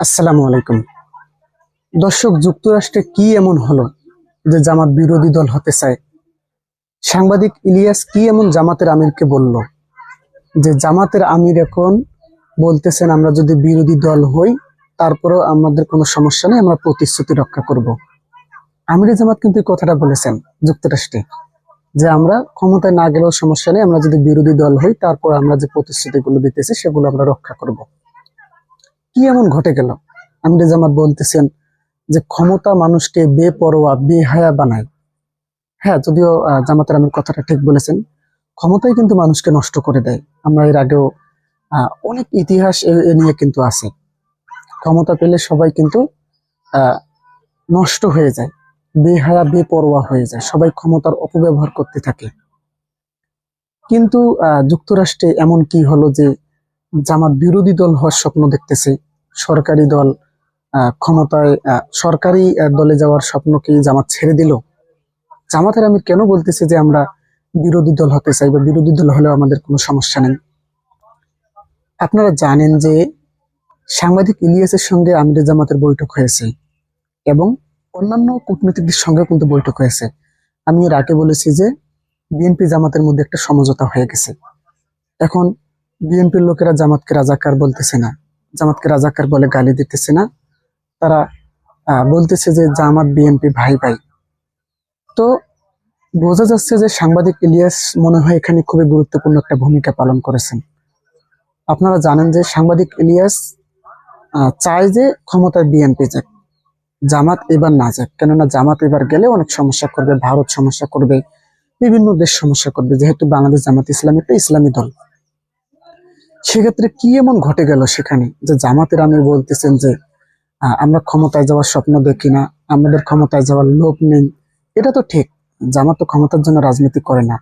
আসসালামু আলাইকুম। দর্শক, যুক্তরাষ্ট্রে কি এমন হলো যে জামাত বিরোধী দল হতে চায়? সাংবাদিক ইলিয়াস কি এমন জামাতের আমিরকে বলল? যে জামাতের আমির এখন বলতেছেন, আমরা যদি বিরোধী দল হই, তারপরেও আমাদের কোনো সমস্যা নেই, আমরা প্রতিশ্রুতি রক্ষা করব। আমির জামাত কিন্তু কথাটা বলেছেন যুক্তরাষ্ট্রে, যে আমরা ক্ষমতায় না গেলেও সমস্যা নেই, আমরা যদি বিরোধী দল হই, তারপর আমরা যে প্রতিশ্রুতিগুলো দিতেছি, সেগুলো আমরা রক্ষা করব। কি এমন ঘটে গেল? আমির জামাত বলতেছেন যে ক্ষমতা মানুষকে বেপরোয়া, বেহায়া বানায়। হ্যাঁ যদিও জামাতের আমির কথাটা ঠিক বলেছেন। ক্ষমতাই কিন্তু মানুষকে নষ্ট করে দেয়। আমরা এর আগেও অনেক ইতিহাস এ- নিয়ে কিন্তু আছে। ক্ষমতা পেলে সবাই কিন্তু নষ্ট হয়ে যায়, বেহায়া, বেপরোয়া হয়ে যায়। সবাই ক্ষমতার অপব্যবহার করতে থাকে। কিন্তু যুক্তরাষ্ট্রে এমন কি হলো যে জামাত বিরোধী দল হওয়ার স্বপ্ন দেখতেছে? সরকারি দল ক্ষমতায় সরকারি দলে যাওয়ার স্বপ্নকে জামাত ছেড়ে দিল। জামাতের আমির কেন বলতেছে যে আমরা বিরোধী দল হতে চাই বা বিরোধী দল হলেও আমাদের কোনো সমস্যা নেই? আপনারা জানেন যে সাংবাদিক ইলিয়াসের সঙ্গে আমির জামাতের বৈঠক হয়েছে এবং অন্যান্য কূটনীতিকদের সঙ্গে কিন্তু বৈঠক হয়েছে। আমি এর আগে বলেছি যে বিএনপি জামাতের মধ্যে একটা সমঝোতা হয়ে গেছে। এখন বিএনপির লোকেরা জামাতকে রাজাকার বলতেছে না। জামাতকে রাজাকার বলে গালি দিতেছে না। তারা বলতেছে যে জামাত বিএনপি ভাই ভাই। তো বোঝা যাচ্ছে যে সাংবাদিক ইলিয়াস মনে হয় এখানে খুবই গুরুত্বপূর্ণ একটা ভূমিকা পালন করেছেন। আপনারা জানেন যে সাংবাদিক ইলিয়াস চায় যে ক্ষমতায় বিএনপি যাক, জামাত এবার না যাক। কেননা জামাত এবার গেলে অনেক সমস্যা করবে, ভারত সমস্যা করবে, বিভিন্ন দেশ সমস্যা করবে। যেহেতু বাংলাদেশ জামাত ইসলামী একটা ইসলামী দল। সেক্ষেত্রে কি এমন ঘটে গেল সেখানে যে জামাতের আমির বলতেছেন যে আমরা ক্ষমতায় যাওয়ার স্বপ্ন দেখি না, আমাদের ক্ষমতায় যাওয়ার লোভ নেই এটা তো ঠিক, জামাত তো ক্ষমতার জন্য রাজনীতি করে না।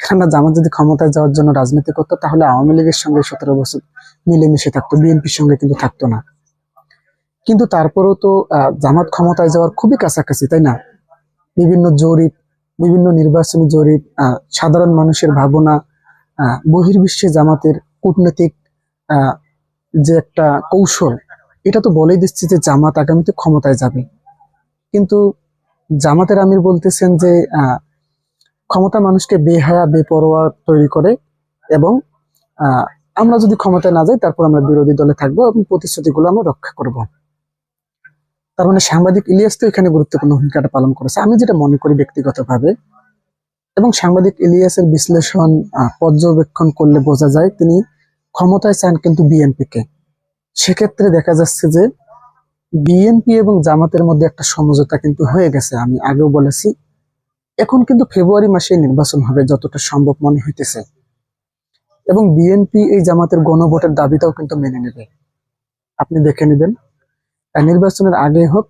কেননা জামাত যদি ক্ষমতায় যাওয়ার জন্য রাজনীতি করতো, তাহলে আওয়ামী লীগের সঙ্গে সতেরো বছর মিলেমিশে থাকতো, বিএনপির সঙ্গে কিন্তু থাকতো না। কিন্তু তারপরেও তো জামাত ক্ষমতায় যাওয়ার খুবই কাছাকাছি, তাই না? বিভিন্ন জরিপ, বিভিন্ন নির্বাচনী জরিপ সাধারণ মানুষের ভাবনা বহির্বিশ্বে জামাতের কূটনৈতিক যে একটা কৌশল, এটা তো বলেই দিচ্ছে যে জামাত আগামীতে ক্ষমতায় যাবে। কিন্তু জামাতের আমির বলতেছেন যে ক্ষমতা মানুষকে বেহায়া, বেপরোয়া তৈরি করে এবং আমরা যদি ক্ষমতায় না যাই, তারপর আমরা বিরোধী দলে থাকব এবং প্রতিশ্রুতিগুলো আমরা রক্ষা করব। তার মানে সাংবাদিক ইলিয়াস তো এখানে গুরুত্বপূর্ণ ভূমিকাটা পালন করেছে। আমি যেটা মনে করি ব্যক্তিগতভাবে এবং সাংবাদিক ইলিয়াসের বিশ্লেষণ পর্যবেক্ষণ করলে বোঝা যায় তিনি ক্ষমতায় চান কিন্তু বিএনপিকে। সেক্ষেত্রে দেখা যাচ্ছে যে বিএনপি এবং জামাতের মধ্যে একটা সমঝোতা কিন্তু হয়ে গেছে, আমি আগেও বলেছি। এখন কিন্তু ফেব্রুয়ারি মাসে নির্বাচন হবে যতটা সম্ভব মনে হইতেছে। এবং বিএনপি এই জামাতের গণভোটের দাবিটাও কিন্তু মেনে নেবে। আপনি দেখে নেবেন। নির্বাচনের আগে হোক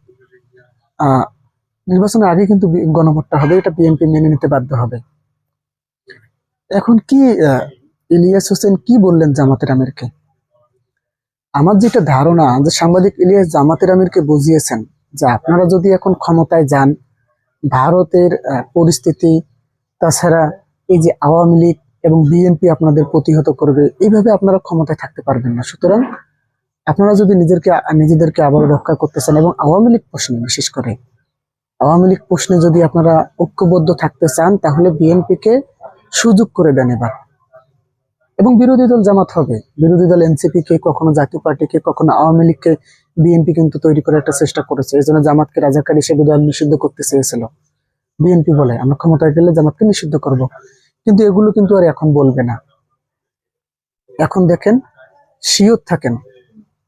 নির্বাচনের আগে কিন্তু গণভোটটা হবে, এটা বিএনপি মেনে নিতে বাধ্য হবে। এখন কি ইলিয়াস হোসেন কি বললেন জামাতের আমিরকে? আমার যেটা ধারণা যে সাংবাদিক ইলিয়াস জামাতের আমিরকে বুঝিয়েছেন যে আপনারা যদি এখন ক্ষমতায় যান, ভারতের পরিস্থিতি, তাছাড়া এই যে আওয়ামী লীগ এবং বিএনপি আপনাদের প্রতিহত করবে, এইভাবে আপনারা ক্ষমতায় থাকতে পারবেন না। সুতরাং আপনারা যদি নিজেদেরকে নিজেদেরকে আবার রক্ষা করতে চান এবং আওয়ামী লীগ প্রশ্নে বিশেষ করে আওয়ামী লীগ প্রশ্নে যদি আপনারা ঐক্যবদ্ধ থাকতে চান, তাহলে বিএনপিকে সুযোগ করে দেন এবার। এবং বিরোধী দল জামাত হবে। বিরোধী দল এনসিপি কে কখনো জাতীয় পার্টিকে, কখনো আওয়ামী লীগকে বিএনপি কিন্তু তৈরি করার একটা চেষ্টা করেছে। এই জন্য জামাতকে রাজাকার হিসেবে দল নিষিদ্ধ করতে চেয়েছিল। বিএনপি বলে, আমরা ক্ষমতায় গেলে জামাতকে নিষিদ্ধ করব। কিন্তু এগুলো কিন্তু আর এখন বলবে না। এখন দেখেন, শিওর থাকেন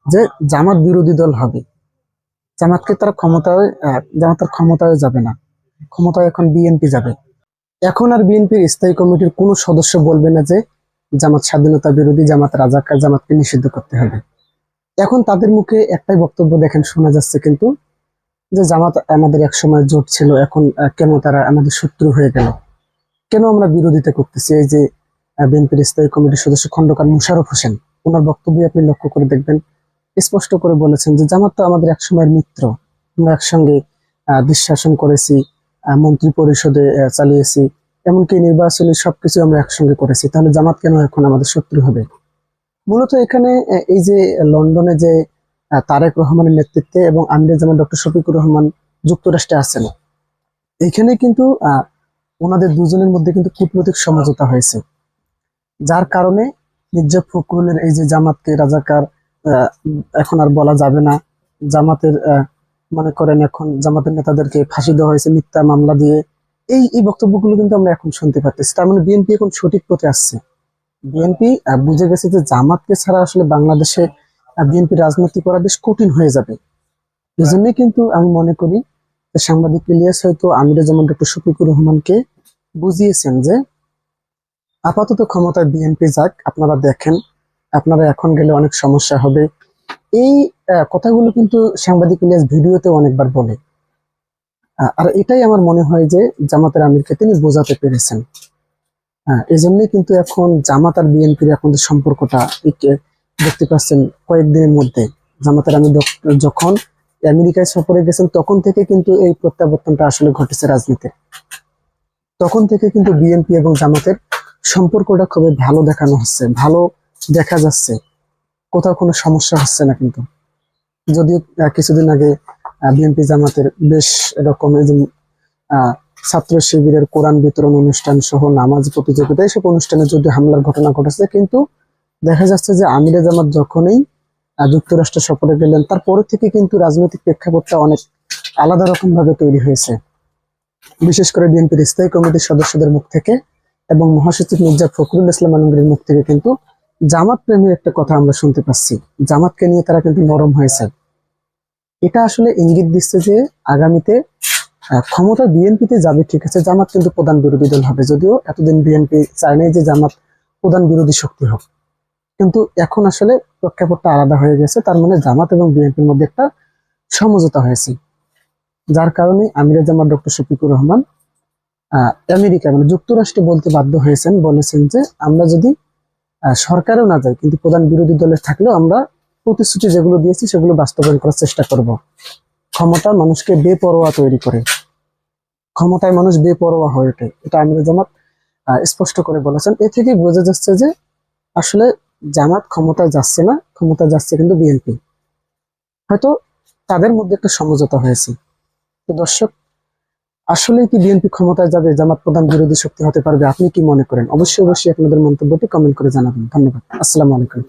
যে জামাত বিরোধী দল হবে। জামাতকে তারা ক্ষমতায় জামাতের ক্ষমতায় যাবে না। ক্ষমতায় এখন বিএনপি যাবে। এখন আর বিএনপির স্থায়ী কমিটির কোনো সদস্য বলবে না যে জামাত স্বাধীনতা বিরোধী, জামাত রাজাকার, জামাতকে নিষিদ্ধ করতে হবে। এখন তাদের মুখে একটাই বক্তব্য দেখেন, শোনা যাচ্ছে কিন্তু যে জামাত আমাদের এক সময় জোট ছিল, এখন কেন তারা আমাদের শত্রু হয়ে গেল? কেন আমরা বিরোধিতা করতেছি? এই যে বিএনপির স্থায়ী কমিটির সদস্য খন্দকার মুশারফ হোসেন, ওনার বক্তব্য আপনি লক্ষ্য করে দেখবেন। স্পষ্ট করে বলেছেন যে জামাত তো আমাদের এক সময়ের মিত্র। আমরা একসঙ্গে আহ, দেশ শাসন করেছি মন্ত্রী পরিষদে চালিয়েছি এমনকি নির্বাচনী সবকিছু আমরা একসঙ্গে করেছি। তাহলে জামাত কেন এখন আমাদের শত্রু হবে? মূলত এখানে এই যে লন্ডনে যে তারেক রহমানের নেতৃত্বে এবং আমিরে জামান ডক্টর শফিকুর রহমান যুক্তরাষ্ট্রে আছেন এখানে কিন্তু ওনাদের দুজনের মধ্যে কিন্তু কূটনৈতিক সমঝোতা হয়েছে। যার কারণে মির্জা ফখরুলের এই যে জামাতকে রাজাকার এখন আর বলা যাবে না। জামাতের মনে করেন এখন জামাতের নেতাদেরকে ফাঁসি দেওয়া হয়েছে মিথ্যা মামলা দিয়ে। এই এই বক্তব্যগুলো কিন্তু আমরা এখন শুনতে পারতেছি। তার মানে বিএনপি এখন সঠিক পথে আসছে। বিএনপি বুঝে গেছে যে জামাতকে ছাড়া আসলে বাংলাদেশে বিএনপি রাজনীতি করা বেশ কঠিন হয়ে যাবে। এই জন্যই কিন্তু আমি মনে করি সাংবাদিক ইলিয়াস হয়তো আমিরে যেমন ডক্টর শফিকুর রহমানকে বুঝিয়েছেন যে আপাতত ক্ষমতায় বিএনপি যাক, আপনারা দেখেন আপনারা এখন গেলে অনেক সমস্যা হবে। এই কথাগুলো কিন্তু সাংবাদিক ইলিয়াস ভিডিওতে অনেকবার বলে। আর এটাই আমার মনে হয় যে জামাতের আমিরকে তিনি বোঝাতে পেরেছেন। এই কিন্তু এখন জামাত আর বিএনপির এখন যে সম্পর্কটা দেখতে পাচ্ছেন কয়েকদিনের মধ্যে, জামাতের আমি যখন আমেরিকায় সফরে গেছেন, তখন থেকে কিন্তু এই প্রত্যাবর্তনটা আসলে ঘটেছে রাজনীতিতে তখন থেকে কিন্তু বিএনপি এবং জামাতের সম্পর্কটা খুবই ভালো দেখানো হচ্ছে, ভালো দেখা যাচ্ছে, কোথাও কোনো সমস্যা হচ্ছে না কিন্তু। যদিও কিছুদিন আগে বিএনপি জামাতের বেশ এরকম ছাত্র শিবিরের কোরআন বিতরণ অনুষ্ঠান সহ নামাজ প্রতিযোগিতা, এইসব অনুষ্ঠানে যদি হামলার ঘটনা ঘটেছে, কিন্তু দেখা যাচ্ছে যে আমিরে জামাত যখনই যুক্তরাষ্ট্র সফরে গেলেন, তারপরে থেকে কিন্তু রাজনৈতিক প্রেক্ষাপটটা অনেক আলাদা রকম ভাবে তৈরি হয়েছে। বিশেষ করে বিএনপির স্থায়ী কমিটির সদস্যদের মুখ থেকে এবং মহাসচিব মির্জা ফখরুল ইসলাম আলমগীরের মুখ থেকে কিন্তু জামাত প্রেমীর একটা কথা আমরা শুনতে পাচ্ছি। জামাতকে নিয়ে তারা কিন্তু নরম হয়েছে। এটা আসলে ইঙ্গিত দিচ্ছে যে আগামীতে ক্ষমতা বিএনপিতে যাবে, ঠিক আছে, জামাত কিন্তু প্রধান বিরোধী দল হবে। যদিও এতদিন বিএনপি চায় নাই যে জামাত প্রধান বিরোধী শক্তি হোক। কিন্তু এখন আসলে প্রেক্ষাপটটা আলাদা হয়ে গেছে। তার মানে জামাত এবং বিএনপির মধ্যে একটা সমঝোতা হয়েছে। যার কারণে আমিরা জামাত ডক্টর শফিকুর রহমান আমেরিকা মানে যুক্তরাষ্ট্রে বলতে বাধ্য হয়েছেন, বলেছেন যে আমরা যদি সরকারেও না যায়, কিন্তু প্রধান বিরোধী দলে থাকলেও আমরা প্রতিশ্রুতি যেগুলো দিয়েছি সেগুলো বাস্তবায়ন করার চেষ্টা করব। ক্ষমতা মানুষকে বেপরোয়া তৈরি করে। ক্ষমতায় মানুষ বেপরোয়া হয়ে ওঠে, এটা আমির জামাত স্পষ্ট করে বলেছেন। এ থেকে বোঝা যাচ্ছে যে আসলে জামাত ক্ষমতা যাচ্ছে না ক্ষমতা যাচ্ছে কিন্তু বিএনপি। হয়তো তাদের মধ্যে একটা সমঝোতা হয়েছে। তো দর্শক আসলে কি বিএনপি ক্ষমতায় যাবে, জামাত প্রধান বিরোধী শক্তি হতে পারবে? আপনি কি মনে করেন? অবশ্যই অবশ্যই আপনাদের মন্তব্যটি কমেন্ট করে জানাবেন। ধন্যবাদ। আসসালামু আলাইকুম।